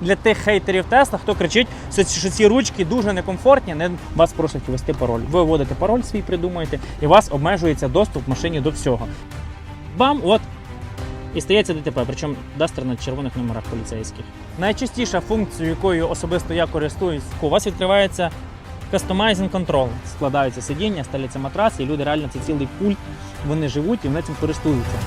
для тих хейтерів Тесла, хто кричить, що ці- ручки дуже некомфортні, не вас просять ввести пароль. Ви вводите пароль свій, придумуєте, і у вас обмежується доступ в машині до всього. Бам, от. І стається ДТП, причому Дастер на червоних номерах поліцейських. Найчастіша функція, якою особисто я користуюсь, у вас відкривається Customizing Control. Складаються сидіння, ставляться матраси, і люди реально це цілий пульт, вони живуть і вони цим користуються.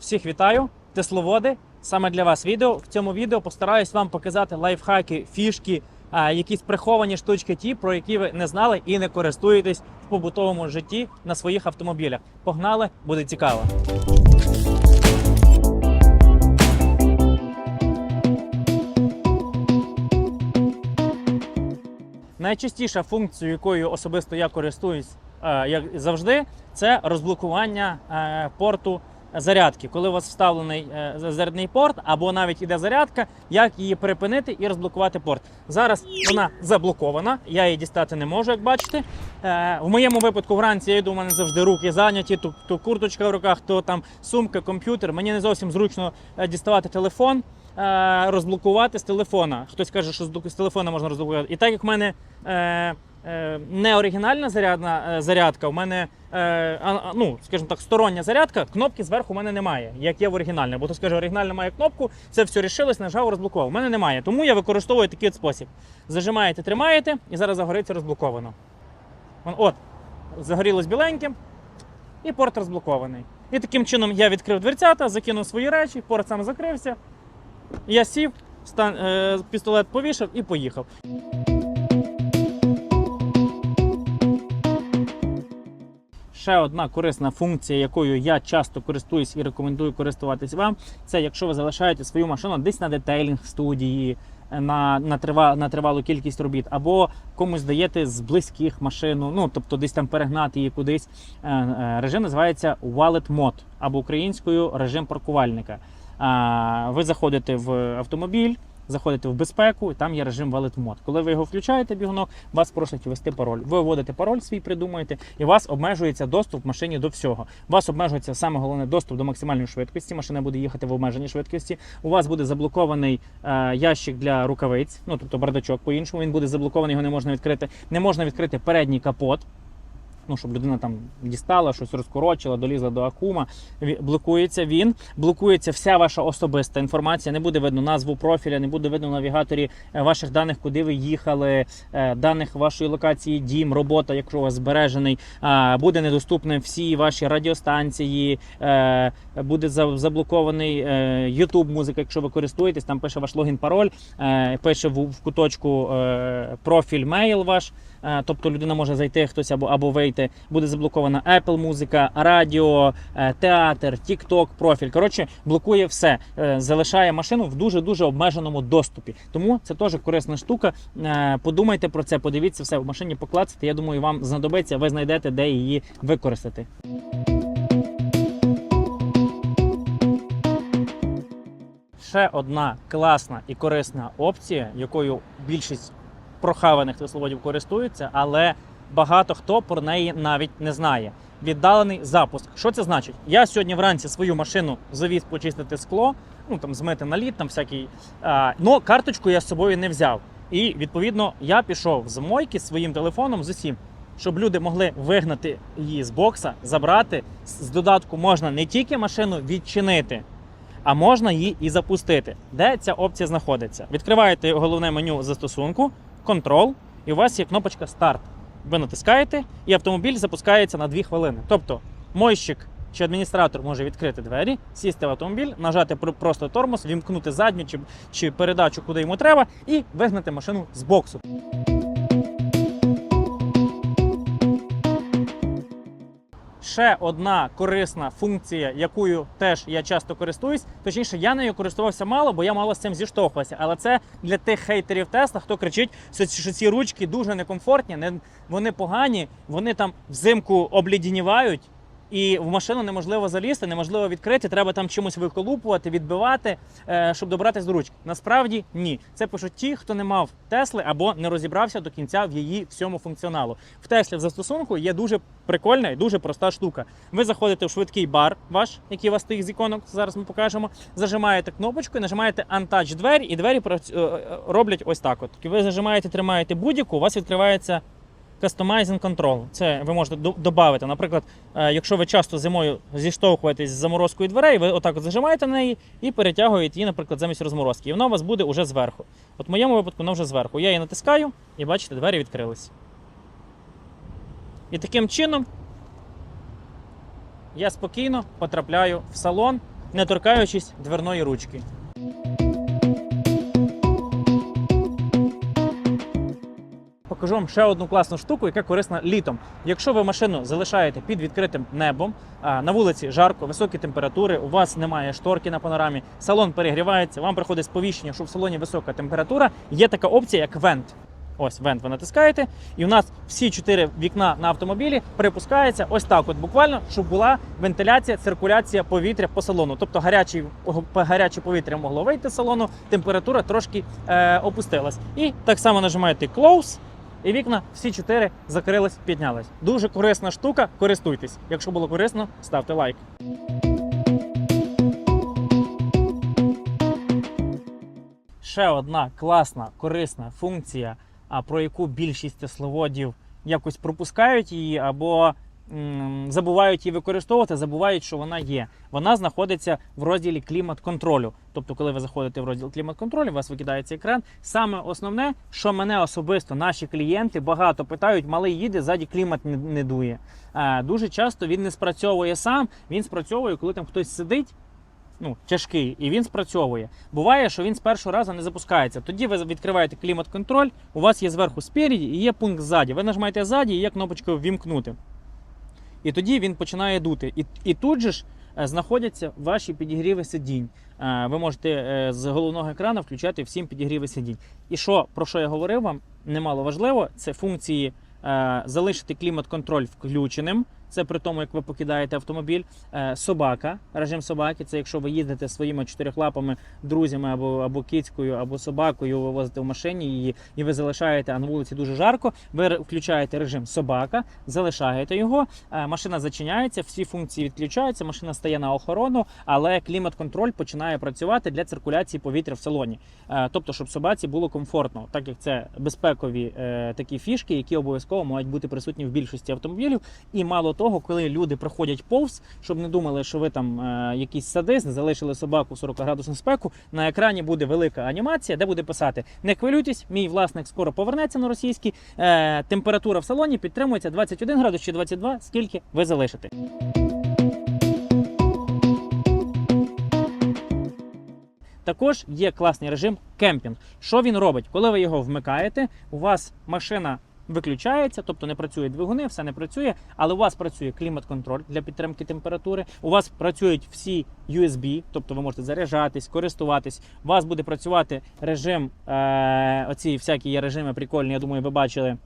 Всіх вітаю, тесловоди. Саме для вас відео. В цьому відео постараюсь вам показати лайфхаки, фішки, якісь приховані штучки, ті, про які ви не знали і не користуєтесь в побутовому житті на своїх автомобілях. Погнали, буде цікаво. Найчастіша функція, якою особисто я користуюсь е, як завжди, це розблокування е, порту зарядки. Коли у вас вставлений е, зарядний порт, або навіть іде зарядка, як її припинити і розблокувати порт. Зараз вона заблокована, я її дістати не можу, як бачите. Е, В моєму випадку вранці я йду, у мене завжди руки зайняті, то, то курточка в руках, то там сумка, комп'ютер. Мені не зовсім зручно е, діставати телефон розблокувати з телефона. Хтось каже, що з телефона можна розблокувати. І так як в мене не оригінальна зарядна е, зарядка, у мене е, ну, скажімо так, стороння зарядка, кнопки зверху у мене немає, як є в оригінальній. Бо то скаже, оригінальна має кнопку, це все рішилось, нажав, розблокував. У мене немає. Тому я використовую такий от спосіб. Зажимаєте, тримаєте, і зараз загориться розблоковано. От, загорілось біленьким, і порт розблокований. І таким чином я відкрив дверцята, закинув свої речі, порт сам закрився. Я сів, е, пістолет повішав і поїхав. Ще одна корисна функція, якою я часто користуюсь і рекомендую користуватись вам, це якщо ви залишаєте свою машину десь на детейлінг студії, е, на, на, трива, на тривалу кількість робіт, або комусь даєте з близьких машину, ну тобто десь там перегнати її кудись. Е, е, Режим називається Wallet Mode або українською режим паркувальника. Ви заходите в автомобіль, заходите в безпеку, і там є режим Wallet Mode. Коли ви його включаєте бігунок, вас просять ввести пароль. Ви вводите пароль свій, придумуєте, і вас обмежується доступ в машині до всього. Вас обмежується саме головне доступ до максимальної швидкості. Машина буде їхати в обмеженій швидкості. У вас буде заблокований е, ящик для рукавиць, ну тобто бардачок по-іншому. Він буде заблокований, його не можна відкрити. Не можна відкрити передній капот. Ну, щоб людина там дістала, щось розкорочила, долізла до акума. Блокується він, блокується вся ваша особиста інформація. Не буде видно назву профіля, не буде видно в навігаторі е, ваших даних, куди ви їхали, е, даних вашої локації, дім, робота, якщо у вас збережений. Буде недоступні всі ваші радіостанції, е, буде заблокований YouTube музика, якщо ви користуєтесь, там пише ваш логін, пароль, пише в, куточку профіль мейл ваш. Е, Тобто людина може зайти хтось або, або вийти. Буде заблокована Apple музика, радіо, е, театр, TikTok, профіль. Коротше, блокує все, Е, залишає машину в дуже дуже обмеженому доступі. Тому це теж корисна штука. Подумайте про це, подивіться все в машині, поклацайте. Я думаю, вам знадобиться. Ви знайдете, де її використати. Ще одна класна і корисна опція, якою більшість прохаваних тесловодів користуються, але багато хто про неї навіть не знає. Віддалений запуск. Що це значить? Я сьогодні вранці свою машину завіз почистити скло, ну там змити наліт, там всякий. А, но карточку я з собою не взяв. І відповідно я пішов з мойки своїм телефоном з усім, щоб люди могли вигнати її з бокса, забрати. З додатку можна не тільки машину відчинити, а можна її і запустити. Де ця опція знаходиться? Відкриваєте головне меню застосунку, контрол, і у вас є кнопочка старт. Ви натискаєте, і автомобіль запускається на 2 хвилини. Тобто, мойщик чи адміністратор може відкрити двері, сісти в автомобіль, нажати пр- просто тормоз, вімкнути задню чи, чи передачу, куди йому треба, і вигнати машину з боксу. Ще одна корисна функція, якою теж я часто користуюсь. Точніше, я нею користувався мало, бо я мало з цим зіштовхувався. Але це для тих хейтерів Тесла, хто кричить, що ці- ручки дуже некомфортні, не, вони погані, вони там взимку облідінівають. І в машину неможливо залізти, неможливо відкрити, треба там чимось виколупувати, відбивати, е, щоб добратися до ручки. Насправді ні. Це пишуть ті, хто не мав Тесли або не розібрався до кінця в її всьому функціоналу. В Теслі в застосунку є дуже прикольна і дуже проста штука. Ви заходите в швидкий бар ваш, який у вас стоїть з іконок, зараз ми покажемо. Зажимаєте кнопочку і нажимаєте Untouch двері, і двері е, е, роблять ось так. От. Ви зажимаєте, тримаєте будь-яку, у вас відкривається Customizing Control. Це ви можете додати. Наприклад, е, якщо ви часто зимою зіштовхуєтесь з заморозкою дверей, ви отак от зажимаєте на неї і перетягуєте її, наприклад, замість розморозки. І вона у вас буде уже зверху. От в моєму випадку вона вже зверху. Я її натискаю і бачите, двері відкрились. І таким чином я спокійно потрапляю в салон, не торкаючись дверної ручки. Покажу вам ще одну класну штуку, яка корисна літом. Якщо ви машину залишаєте під відкритим небом, на вулиці жарко, високі температури, у вас немає шторки на панорамі, салон перегрівається, вам приходить сповіщення, що в салоні висока температура, є така опція, як вент. Ось вент ви натискаєте, і у нас всі чотири вікна на автомобілі припускаються ось так, от буквально, щоб була вентиляція, циркуляція повітря по салону. Тобто гарячий, гаряче повітря могло вийти з салону, температура трошки е, опустилась. І так само нажимаєте Close, і вікна всі чотири закрились, піднялись. Дуже корисна штука, користуйтесь. Якщо було корисно, ставте лайк. Ще одна класна, корисна функція, про яку більшість тесловодів якось пропускають її або забувають її використовувати, забувають, що вона є. Вона знаходиться в розділі клімат-контролю. Тобто, коли ви заходите в розділ клімат-контролю, у вас викидається екран. Саме основне, що мене особисто, наші клієнти багато питають, малий їде, ззаді клімат не, дує. А, дуже часто він не спрацьовує сам, він спрацьовує, коли там хтось сидить ну, тяжкий, і він спрацьовує. Буває, що він з першого разу не запускається. Тоді ви відкриваєте клімат-контроль, у вас є зверху спереді і є пункт ззаді. Ви нажимаєте ззаді і є кнопочка ввімкнути. І тоді він починає дути. І, і тут же ж е, знаходяться ваші підігріви сидінь. Е, Ви можете е, з головного екрану включати всім підігріви сидінь. І що, про що я говорив вам, немало важливо, це функції залишити клімат-контроль включеним. Це при тому, як ви покидаєте автомобіль. Е, Собака, режим собаки. Це якщо ви їздите своїми чотирьохлапами друзями або, або кицькою, або собакою, ви возите в машині її, і ви залишаєте, а на вулиці дуже жарко. Ви включаєте режим собака, залишаєте його. е, Машина зачиняється, всі функції відключаються, машина стає на охорону, але клімат-контроль починає працювати для циркуляції повітря в салоні. Е, Тобто, щоб собаці було комфортно, так як це безпекові такі фішки, які обов'язково мають бути присутні в більшості автомобілів. І мало того, коли люди проходять повз, щоб не думали, що ви там е, якийсь садист, залишили собаку 40 градусну спеку. На екрані буде велика анімація, де буде писати: не хвилюйтесь, мій власник скоро повернеться на російський. Е, температура в салоні підтримується 21 градус чи 22, скільки ви залишите. Також є класний режим кемпінг. Що він робить? Коли ви його вмикаєте, у вас машина виключається, тобто не працює двигуни, все не працює, але у вас працює клімат-контроль для підтримки температури. У вас працюють всі USB, тобто ви можете заряджатись, користуватись. У вас буде працювати режим, е, оці всякі є режими прикольні, я думаю, ви бачили.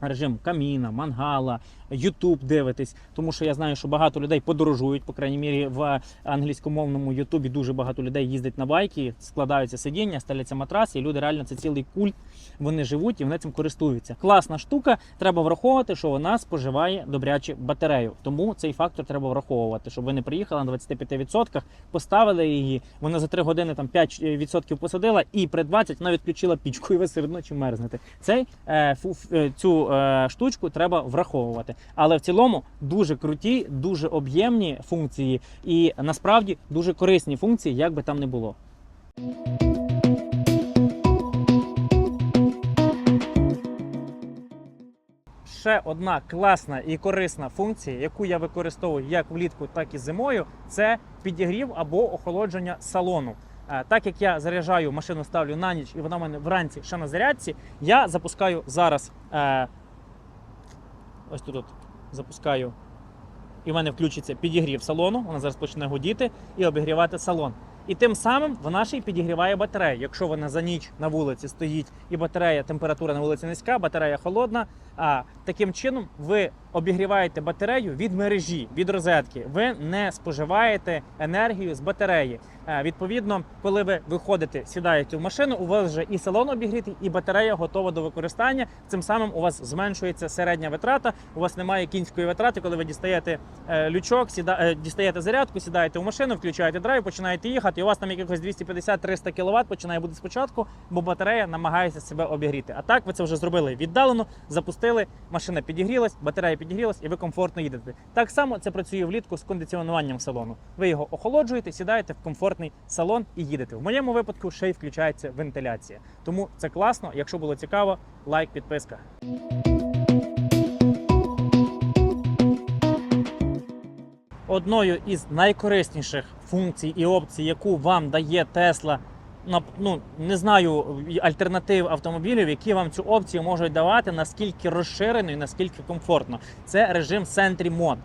Режим каміна, мангала, Ютуб дивитись, тому що я знаю, що багато людей подорожують, по крайній мірі в англійськомовному Ютубі дуже багато людей їздять на байки, складаються сидіння, стеляться матраси, і люди реально це цілий культ. Вони живуть і вони цим користуються. Класна штука. Треба враховувати, що вона споживає добряче батарею. Тому цей фактор треба враховувати, щоб ви не приїхали на 25%, поставили її. Вона за 3 години там 5% посадила, і при 20 вона відключила пічку, і ви серед ночі мерзнете. Цей е, фу, е, цю е, штучку треба враховувати. Але в цілому дуже круті, дуже об'ємні функції, і насправді дуже корисні функції, як би там не було. Ще одна класна і корисна функція, яку я використовую як влітку, так і зимою, це підігрів або охолодження салону. Е, Так як я заряджаю машину, ставлю на ніч, і вона в мене вранці ще на зарядці, я запускаю зараз. Ось тут от запускаю, і в мене включиться підігрів салону. Вона зараз почне гудіти і обігрівати салон. І тим самим вона ще й підігріває батарею. Якщо вона за ніч на вулиці стоїть і батарея, температура на вулиці низька, батарея холодна. А таким чином ви обігріваєте батарею від мережі, від розетки. Ви не споживаєте енергію з батареї. Е, Відповідно, коли ви виходите, сідаєте в машину, у вас вже і салон обігрітий, і батарея готова до використання. Цим самим у вас зменшується середня витрата. У вас немає кінської витрати, коли ви дістаєте е, лючок, сіда, е, дістаєте зарядку, сідаєте в машину, включаєте драйв, починаєте їхати. І у вас там якихось 250-300 кВт починає бути спочатку, бо батарея намагається себе обігріти. А так ви це вже зробили віддалено, запустили, машина підігрілась, батарея підігрілась, і ви комфортно їдете. Так само це працює влітку з кондиціонуванням салону. Ви його охолоджуєте, сідаєте в комфортний салон і їдете. В моєму випадку ще й включається вентиляція. Тому це класно. Якщо було цікаво, лайк, підписка. Одною із найкорисніших функцій і опцій, яку вам дає Tesla, ну не знаю альтернатив автомобілів, які вам цю опцію можуть давати, наскільки розширено і наскільки комфортно. Це режим Sentry Mode,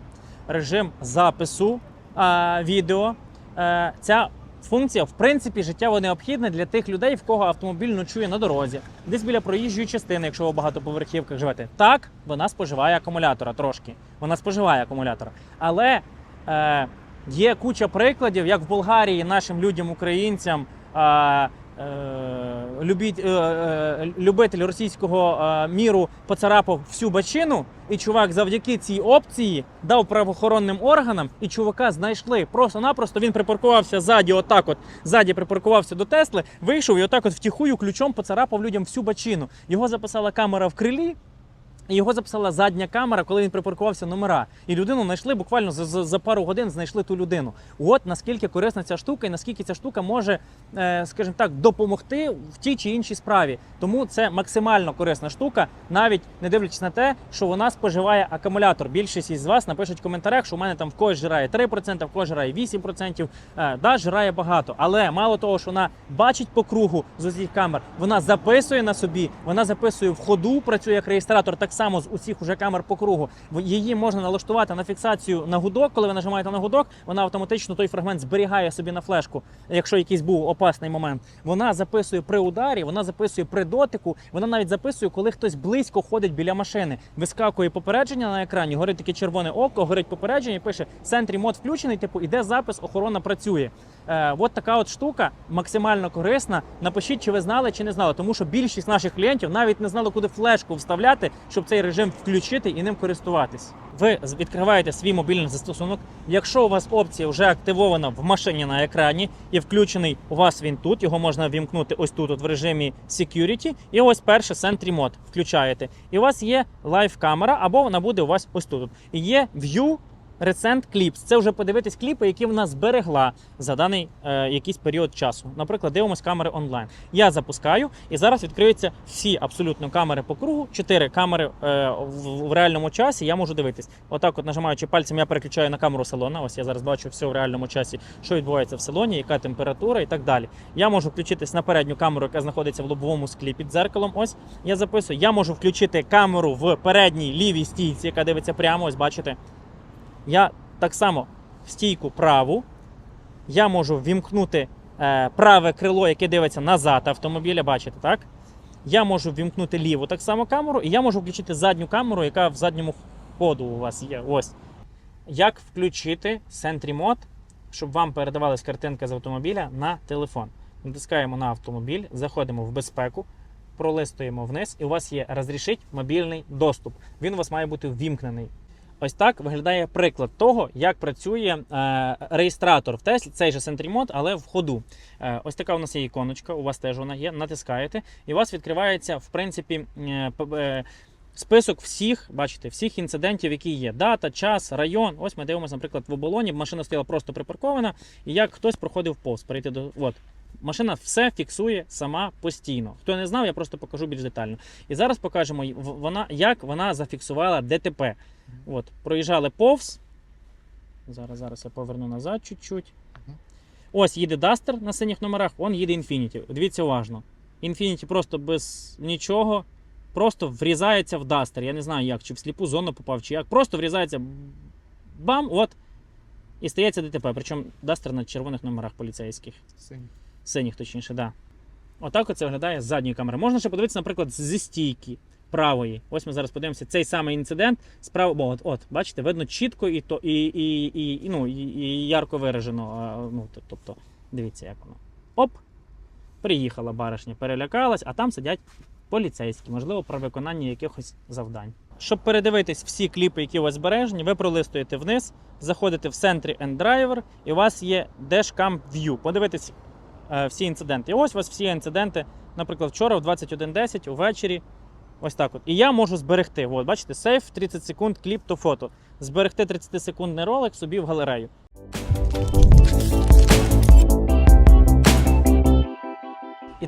режим запису а, відео. Е, ця функція, в принципі, життєво необхідна для тих людей, в кого автомобіль ночує на дорозі, десь біля проїжджої частини, якщо ви в багатоповерхівках живете. Так, вона споживає акумулятора трошки. Вона споживає акумулятора. Але е, є куча прикладів, як в Болгарії нашим людям, українцям. Е, е, любіть, е, е, любитель російського е, міру поцарапав всю бачину, і чувак завдяки цій опції дав правоохоронним органам, і чувака знайшли. Просто-напросто він припаркувався ззаді, отак от ззаді припаркувався до Тесли, вийшов і отак от втіхую ключом поцарапав людям всю бачину. Його записала камера в крилі. Його записала задня камера, коли він припаркувався номера. І людину знайшли буквально за, за, за пару годин знайшли ту людину. От наскільки корисна ця штука, і наскільки ця штука може, е, скажімо так, допомогти в тій чи іншій справі. Тому це максимально корисна штука, навіть не дивлячись на те, що вона споживає акумулятор. Більшість із вас напишуть в коментарях, що у мене там в когось жирає 3%, в когось жирає 8%. Е, да, жирає багато. Але мало того, що вона бачить по кругу з усіх камер, вона записує на собі, вона записує в ходу, працює як реєстратор, так само з усіх уже камер по кругу. Її можна налаштувати на фіксацію на гудок. Коли ви нажимаєте на гудок, вона автоматично той фрагмент зберігає собі на флешку, якщо якийсь був опасний момент. Вона записує при ударі, вона записує при дотику, вона навіть записує, коли хтось близько ходить біля машини. Вискакує попередження на екрані, горить таке червоне око, горить попередження і пише Сентрі мод включений, типу іде запис, охорона працює. Е, от така от штука максимально корисна. Напишіть, чи ви знали, чи не знали, тому що більшість наших клієнтів навіть не знали, куди флешку вставляти, щоб цей режим включити і ним користуватись. Ви відкриваєте свій мобільний застосунок. Якщо у вас опція вже активована в машині на екрані і включений у вас він тут, його можна вімкнути ось тут, от в режимі Security. І ось перше Sentry Mode включаєте. І у вас є лайв камера, або вона буде у вас ось тут. І є View Recent Clips. Це вже подивитись кліпи, які вона зберегла за даний е, якийсь період часу. Наприклад, дивимось камери онлайн. Я запускаю, і зараз відкриються всі абсолютно камери по кругу. Чотири камери е, в, в реальному часі. Я можу дивитись. Отак, от нажимаючи пальцем, я переключаю на камеру салона. Ось я зараз бачу все в реальному часі, що відбувається в салоні, яка температура і так далі. Я можу включитись на передню камеру, яка знаходиться в лобовому склі під дзеркалом. Ось я записую. Я можу включити камеру в передній лівій стійці, яка дивиться прямо. Ось бачите. Я так само в стійку праву. Я можу вімкнути е, праве крило, яке дивиться назад автомобіля, бачите, так? Я можу вімкнути ліву так само камеру, і я можу включити задню камеру, яка в задньому ходу у вас є. Ось. Як включити Sentry Mode, щоб вам передавалась картинка з автомобіля на телефон? Натискаємо на автомобіль, заходимо в безпеку, пролистуємо вниз, і у вас є розрішить мобільний доступ. Він у вас має бути ввімкнений. Ось так виглядає приклад того, як працює е, реєстратор в Теслі, цей же Sentry Mode, але в ходу. Е, ось така у нас є іконочка, у вас теж вона є. Натискаєте, і у вас відкривається, в принципі, е, список всіх, бачите, всіх інцидентів, які є. Дата, час, район. Ось ми дивимося, наприклад, в оболоні. Машина стояла просто припаркована, і як хтось проходив повз, перейти до. От. Машина все фіксує сама постійно. Хто не знав, я просто покажу більш детально. І зараз покажемо, вона, як вона зафіксувала ДТП. От, проїжджали повз. Зараз, зараз я поверну назад чуть-чуть. Ось їде Duster на синіх номерах, он їде Infiniti. Дивіться уважно. Infiniti просто без нічого. Просто врізається в Duster. Я не знаю як, чи в сліпу зону попав, чи як. Просто врізається. Бам! От. І стається ДТП, причому Дастер на червоних номерах поліцейських. Синій. Синіх, точніше, да. Отак оце виглядає з задньої камери. Можна ще подивитися, наприклад, зі стійки правої. Ось ми зараз подивимося цей самий інцидент. Справа, бо от, от, бачите, видно чітко і то і, і, і, і, ну, і, і ярко виражено. Ну, тобто, дивіться, як воно. Оп! Приїхала баришня, перелякалась, а там сидять поліцейські, можливо, про виконання якихось завдань. Щоб передивитись всі кліпи, які у вас збережені, ви пролистуєте вниз, заходите в центрі Driver, і у вас є Dashcam View. Подивитись всі інциденти. І ось у вас всі інциденти, наприклад, вчора в 21.10 увечері. Ось так от. І я можу зберегти. От, бачите, сейф 30 секунд, кліп то фото. Зберегти 30-секундний ролик собі в галерею.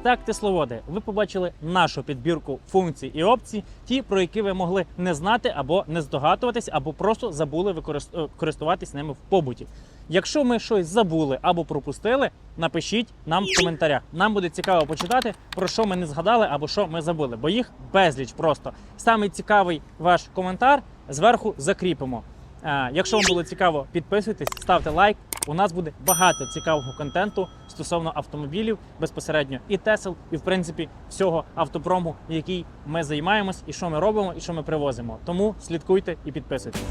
Так, тисловоди, ви побачили нашу підбірку функцій і опцій, ті, про які ви могли не знати або не здогадуватись, або просто забули використ- е, користуватись ними в побуті. Якщо ми щось забули або пропустили, напишіть нам в коментарях. Нам буде цікаво почитати, про що ми не згадали або що ми забули, бо їх безліч просто. Самий цікавий ваш коментар зверху закріпимо. Е, Якщо вам було цікаво, підписуйтесь, ставте лайк. У нас буде багато цікавого контенту стосовно автомобілів безпосередньо і Тесел, і в принципі всього автопрому, який ми займаємось, і що ми робимо, і що ми привозимо. Тому слідкуйте і підписуйтесь.